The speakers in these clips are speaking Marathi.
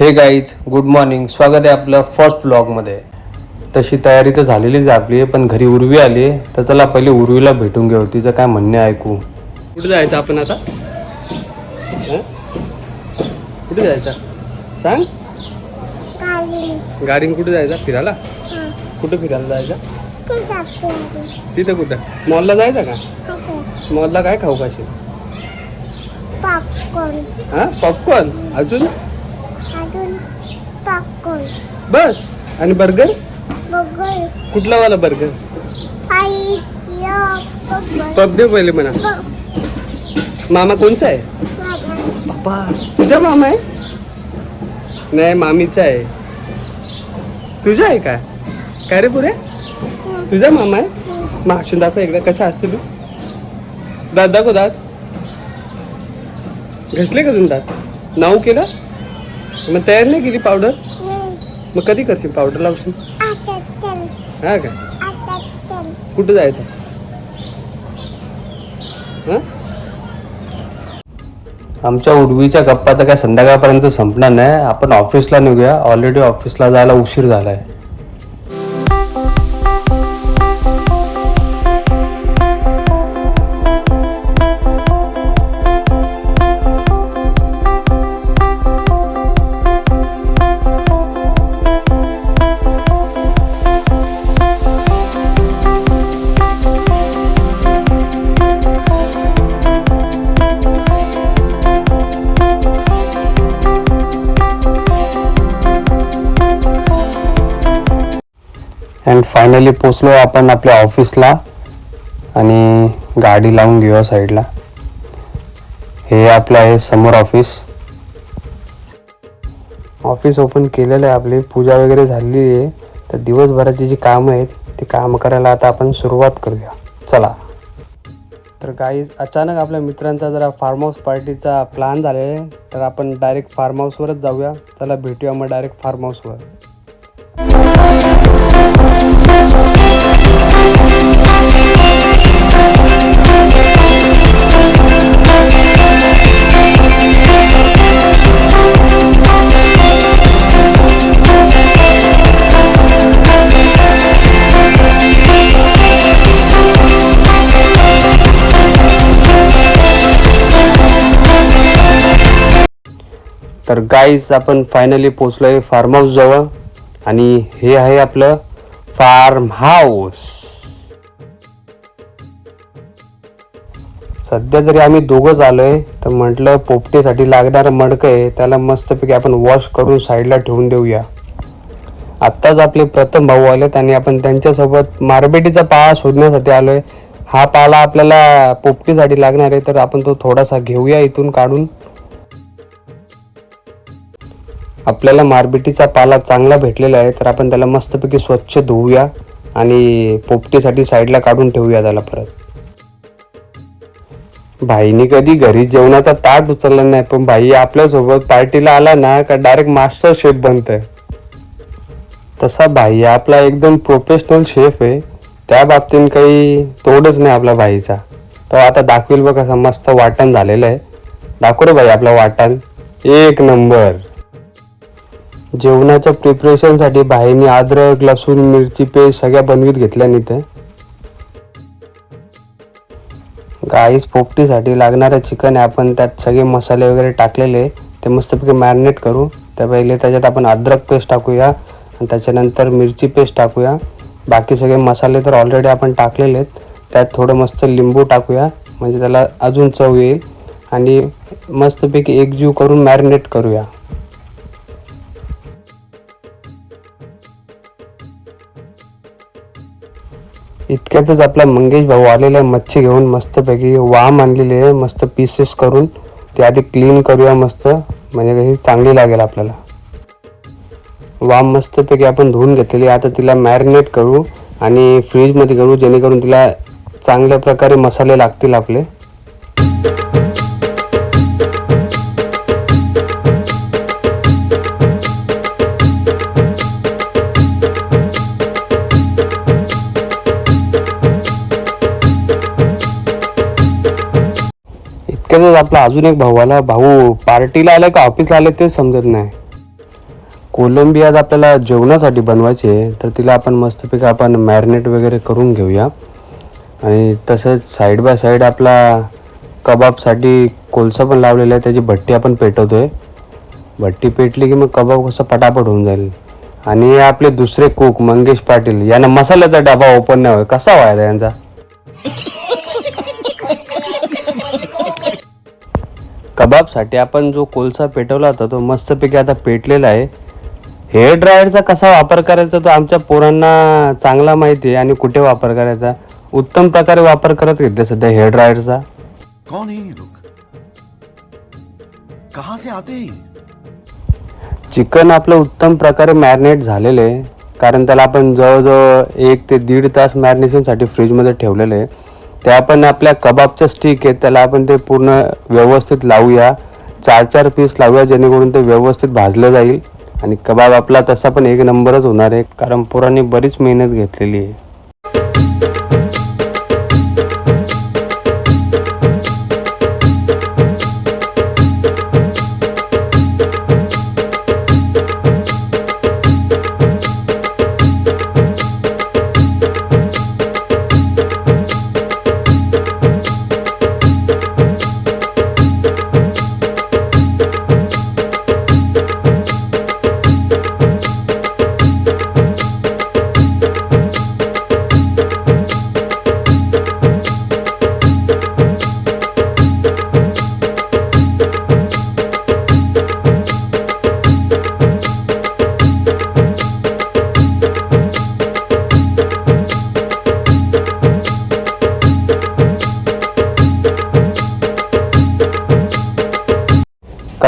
हे गाईज गुड मॉर्निंग स्वागत आहे आपलं फर्स्ट ब्लॉगमध्ये तशी तयारी तर झालेलीच आहे आपली पण घरी उर्वी आली आहे. तर चला पहिले उर्वीला भेटून घेऊ तिचं काय म्हणणे ऐकू. कुठे जायचं आपण आता? हं? कुठे जायचं? सांग. गाडीने कुठे जायचं? फिरायला? कुठं फिरायला जायचं? तिथं कुठं? मॉलला जायचं का? मॉलला काय खाऊ खाशील? पॉपकॉर्न हां? पॉपकॉर्न अजून? अजून बस. आणि बर्गर कुठला वाला बर्गर फाईच्या बगर पब दे पहिले म्हणा मामा कोणचा आहे? बाबा तुझा मामा आहे? नाही मामीचा आहे. तुझा आहे का? काय रे पुरे? तुझा मामा आहे? मग हसून दाखव एकदा कसा असते तू? दात दाखव दात. घसले का तुम्ही दात? नाऊ केलं? मग तयार नाही केली पावडर मग कधी करशील पावडर लावशील? हा का? कुठं जायचं? हं? आमच्या उडवीच्या गप्पा तर काय संध्याकाळपर्यंत संपणार नाही. आपण ऑफिसला निघूया. ऑलरेडी ऑफिसला जायला उशीर झालाय. अँड फायनली पोचलो आपण आपल्या ऑफिसला आणि गाडी लावून घेऊया साईडला हे आपलं आहे समोर ऑफिस ऑफिस ओपन केलेलं आहे आपली पूजा वगैरे झालेली आहे. तर दिवसभराची जी कामं आहेत ते कामं करायला आता आपण सुरुवात करूया. चला. तर काही अचानक आपल्या मित्रांचा जरा फार्म हाऊस पार्टीचा प्लॅन झालेला आहे. तर आपण डायरेक्ट फार्म हाऊसवरच जाऊया. चला भेटूया मग डायरेक्ट फार्म हाऊसवर तर गाईज आपण फायनली पोचलो आहे फार्म हाऊस जवळ. आणि हे आहे आपलं फार्म हाऊस सध्या जरी आम्ही दोघंच आहे तर म्हटलं पोपटीसाठी लागणारं मडकं आहे. त्याला मस्तपैकी आपण वॉश करून साईडला ठेवून देऊया. आत्ताच आपले प्रथम भाऊ आलेत आणि आपण त्यांच्यासोबत मारबेटीचा पाळा शोधण्यासाठी आलो आहे हा पाला आपल्याला पोपटीसाठी लागणार आहे तर आपण तो थोडासा घेऊया इथून काढून. आपल्याला मारबिटीचा पाला चांगला भेटलेला आहे तर आपण त्याला मस्तपैकी स्वच्छ धुवूया आणि पोपटीसाठी साईडला काढून ठेवूया त्याला परत. भाईने कधी घरी जेवणाचा ताट उचलला नाही पण भाई आपल्यासोबत पार्टीला आला ना का डायरेक्ट मास्टर शेफ बनतंय. तसा भाई आपला एकदम प्रोफेशनल शेफ आहे. त्या बाबतीत काही तोडच नाही आपला भाईचा. तो आता दाखवेल बघ कसं मस्त वाटण झालेलं आहे. दाखव रे भाई आपला वाटण. एक नंबर. जेवणाच्या प्रिपरेशनसाठी भाईनी अद्रक लसूण मिरची पेस्ट सगळ्या बनवीत घेतल्या ते. गाईस पोपटीसाठी लागणारं चिकन आहे. आपण त्यात सगळे मसाले वगैरे टाकलेले. ते मस्तपैकी मॅरिनेट करू. त्या पहिले त्याच्यात आपण अद्रक पेस्ट टाकूया. आणि त्याच्यानंतर मिरची पेस्ट टाकूया. बाकी सगळे मसाले तर ऑलरेडी आपण टाकलेले आहेत त्यात थोडं मस्त लिंबू टाकूया. म्हणजे त्याला अजून चव येईल. आणि मस्तपैकी एकजीव करून मॅरिनेट करूया. इतक्यातच आपला मंगेश भाऊ आलेला आहे मच्छी घेऊन मस्तपैकी वाम आणलेली आहे मस्त पीसेस करून. ते आधी क्लीन करूया मस्त म्हणजे कशी चांगली लागेल आपल्याला. वाम मस्तपैकी आपण धुवून घेतलेली आता तिला मॅरिनेट करू आणि फ्रीजमध्ये करू जेणेकरून तिला चांगल्या प्रकारे मसाले लागतील आपले. इतक्यातच आपला अजून एक भाऊ आला भाऊ पार्टीला आलाय का ऑफिसला आलाय तेच समजत नाही. कोलंबी आज आपल्याला जेवणासाठी बनवायची आहे तर तिला आपण मस्तपैकी आपण मॅरिनेट वगैरे करून घेऊया. आणि तसंच साईड बाय साईड आपला कबाबसाठी कोलसा पण लावलेला आहे त्याची भट्टी आपण पेटवतो आहे भट्टी पेटली की मग कबाब कसं पटापट होऊन जाईल. आणि आपले दुसरे कुक मंगेश पाटील यांना मसाल्याचा डबा ओपन नाही होय कसा व्हायचा यांचा? कबाबसाठी आपण जो कोळसा पेटवला होता तो मस्तपैकी आता पेटलेला आहे. हेअर ड्रायरचा कसा वापर करायचा तो आमच्या पोरांना चांगला माहिती आहे आणि कुठे वापर करायचा? उत्तम प्रकारे वापर करत घेतले सध्या हेअर ड्रायरचा कौन है ये लोग? कहां से आते हैं? ये? चिकन आपलं उत्तम प्रकारे मॅरिनेट झालेलं आहे. कारण त्याला आपण जवळजवळ एक ते दीड तास मॅरिनेशनसाठी फ्रीजमध्ये ठेवलेलं आहे. ते आपण आपल्या कबाबच्या स्टिक आहेत त्याला आपण ते पूर्ण व्यवस्थित लावूया. चार चार पीस लावूया जेणेकरून ते व्यवस्थित भाजलं जाईल. आणि कबाब आपला तसा पण एक नंबरच होणार आहे. कारण पोरांनी बरीच मेहनत घेतलेली आहे.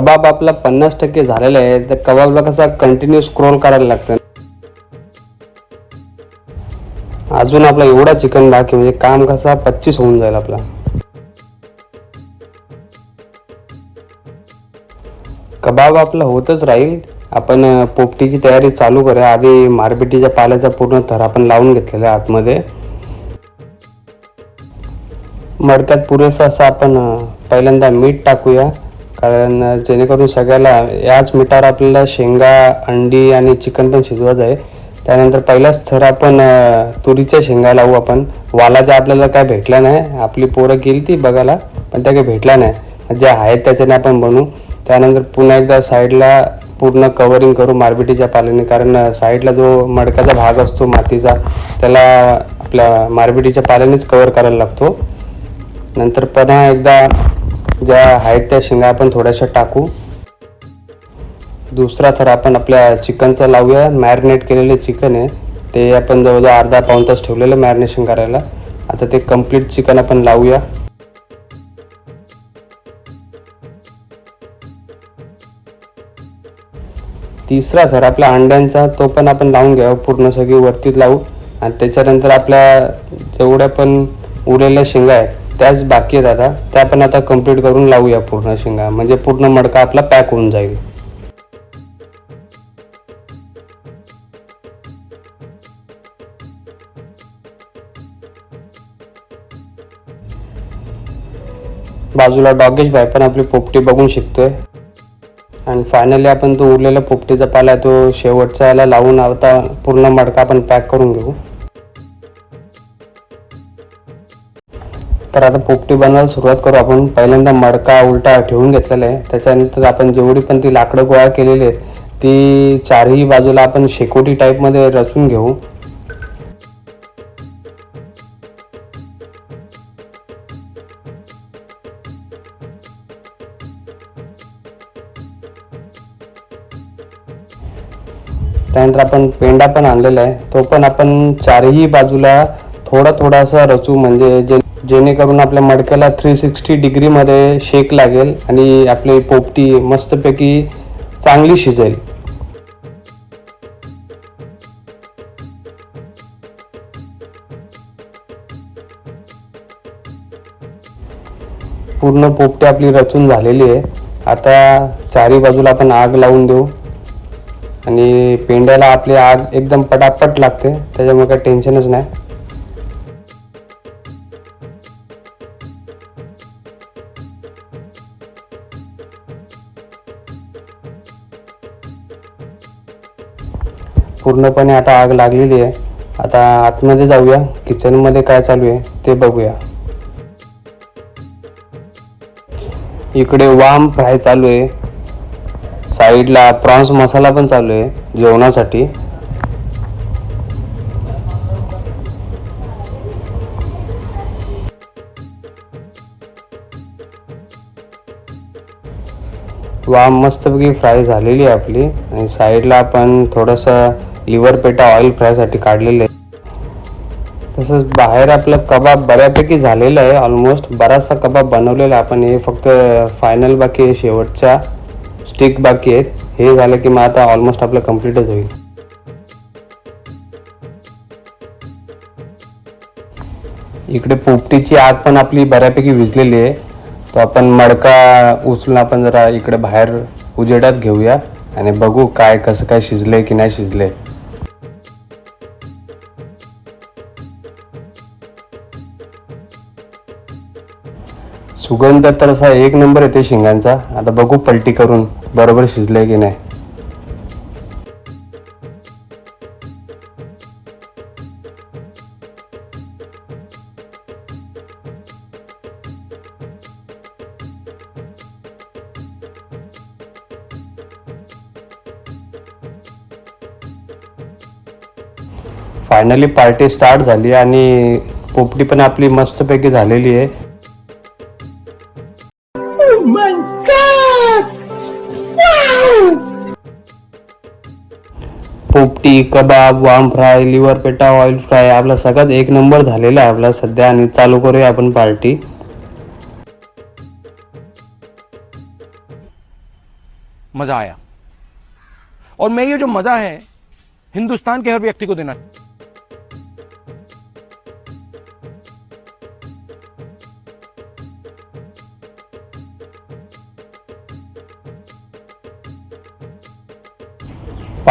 कबाब आपला पन्नास टक्के झालेला आहे तर कबाबला कसा कंटिन्यू स्क्रोल करायला लागतं. अजून आपला एवढा चिकन बाकी म्हणजे काम कसा पच्चीस होऊन जाईल आपला. कबाब आपला होतच राहील. आपण पोपटीची तयारी चालू करूया. आधी मारपिटीच्या पाल्याचा पूर्ण थर आपण लावून घेतलेला आहे आतमध्ये. मडक्यात पुरेसं असं आपण पहिल्यांदा मीठ टाकूया. कारण जेणेकरून सगळ्याला याच मिठावर आपल्याला शेंगा अंडी आणि चिकन पण शिजवायचं आहे. त्यानंतर पहिलाच थर आपण तुरीच्या शेंगा लावू आपण. वालाचा आपल्याला काय भेटला नाही. आपली पोरं गेली ती बघायला पण त्या काही भेटला नाही. जे आहेत त्याच्याने आपण बनवू. त्यानंतर पुन्हा एकदा साईडला पूर्ण कवरिंग करू मारबिटीच्या पाल्याने. कारण साईडला जो मडक्याचा भाग असतो मातीचा त्याला आपल्या मारबिटीच्या पाल्यानेच कवर करायला लागतो. नंतर पुन्हा एकदा ज्या आहेत त्या शेंगा आपण थोड्याशा टाकू. दुसरा थर आपण आपल्या चिकनचा लावूया. मॅरिनेट केलेले चिकन आहे. ते आपण जवळजवळ अर्धा पाऊण तास ठेवलेलं मॅरिनेशन करायला. आता ते कंप्लीट चिकन आपण लावूया. तिसरा थर आपल्या अंड्यांचा तो पण आपण लावून घ्यावा. पूर्ण सगळी वरतीच लावू. आणि त्याच्यानंतर आपल्या जेवढ्या पण उरलेल्या शेंगा आहेत त्याच बाकी आहेत आता त्या पण आता कंप्लीट करून लावूया पूर्ण शेंगा. म्हणजे पूर्ण मडका आपला पॅक होऊन जाईल. बाजूला डॉगेश बाय पण आपली पोपटी बघून शिकतोय. आणि फायनली आपण तो उरलेला पोपटीचा पाला तो शेवटचा याला लावून आता पूर्ण मडका आपण पॅक करून घेऊ. तर आता पोपटी बनवायला सुरुवात करू. आपण पहिल्यांदा मडका उलटा ठेवून घेतलेला आहे. त्याच्यानंतर आपण जेवढी पण ती लाकडं गोळा केलेली आहेत ती चारही बाजूला आपण शेकोटी टाईपमध्ये रचून घेऊ. त्यानंतर आपण पेंडा पण आणलेला आहे. तो पण आपण चारही बाजूला थोडा थोडासा रचू म्हणजे जे जेणेकरून आपल्या मडक्याला थ्री सिक्स्टी डिग्रीमध्ये शेक लागेल आणि आपली पोपटी मस्तपैकी चांगली शिजेल. पूर्ण पोपटी आपली रचून झालेली आहे. आता चारी बाजूला आपण आग लावून देऊ. आणि पेंड्याला आपली आग एकदम पटापट लागते त्याच्यामुळे काही टेन्शनच नाही. पूर्णपणे आता आग लागलेली आहे. आता आतमध्ये जाऊया. किचनमध्ये काय चालू आहे ते बघूया. इकडे वाम फ्राय चालू आहे. साईडला प्रॉन्स मसाला पण चालू आहे जेवणासाठी. वाम मस्तपैकी फ्राय झालेली आहे आपली. आणि साईडला आपण थोडंसं लिव्हर पेटा ऑइल फ्रायसाठी काढलेले. तसंच बाहेर आपलं कबाब बऱ्यापैकी झालेलं आहे. ऑलमोस्ट बराचसा कबाब बनवलेला आहे. आपण हे फक्त फायनल बाकी आहे शेवटच्या स्टिक बाकी आहेत. हे झालं की मग आता ऑलमोस्ट आपलं कम्प्लीटच होईल. इकडे पोपटीची आग पण आपली बऱ्यापैकी विजलेली आहे. तो आपण मडका उचलून आपण जरा इकडे बाहेर उजेडात घेऊया. आणि बघू काय कसं काय शिजलंय की नाही शिजलंय. सुगंध तर असा एक नंबर येते शिंगांचा. आता बघू पलटी करून बरोबर शिजलंय की नाही. फायनली पार्टी स्टार्ट झाली आणि पोपटी पण आपली मस्तपैकी झालेली आहे. पोपटी कबाब वाम फ्राय लिव्हर पेटा ऑइल फ्राय आपला सगळ्यात एक नंबर झालेला आहे आपला सध्या आणि चालू करूया आपण पार्टी. मजा आया. और मैं ये जो मजा है हिंदुस्तान के हर व्यक्ति को देना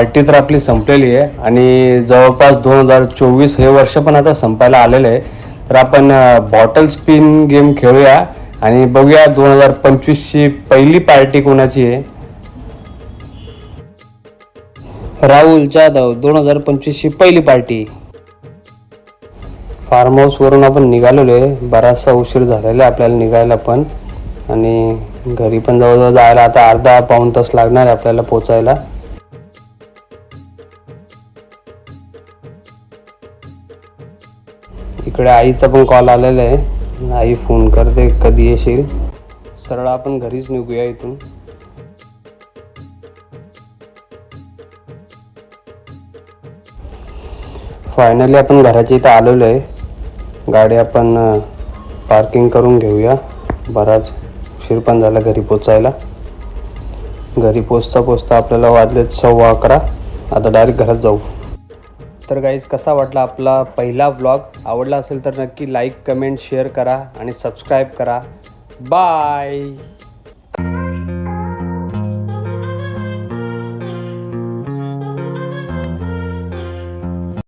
पार्टी तर आपली संपलेली आहे आणि जवळपास दोन हजार चोवीस हे वर्ष पण आता संपायला आलेलं आहे. तर आपण बॉटल स्पिन गेम खेळूया आणि बघूया दोन हजार पंचवीसची पहिली पार्टी कोणाची आहे. राहुल जाधव दोन हजार पंचवीसची पहिली पार्टी. फार्म हाऊसवरून आपण निघालेलो आहे. बराचसा उशीर झालेला आहे आपल्याला निघायला पण. आणि घरी पण जवळजवळ जायला आता अर्धा पाऊण तास लागणार आहे आपल्याला पोचायला. इकडे आईचा पण कॉल आलेला आहे. आई फोन करते कधी येशील? सरळ आपण घरीच निघूया इथून. फायनली आपण घराच्या इथं आलेलो आहे. गाडी आपण पार्किंग करून घेऊया. बराच उशीर पण झाला घरी पोचायला. घरी पोचता पोचता आपल्याला वाजलेत सव्वा अकरा. आता डायरेक्ट घरात जाऊ. तर गाईज कसा वाटला आपला पहिला व्लॉग आवडला असेल तर नक्की लाईक कमेंट शेअर करा आणि सबस्क्राईब करा. बाय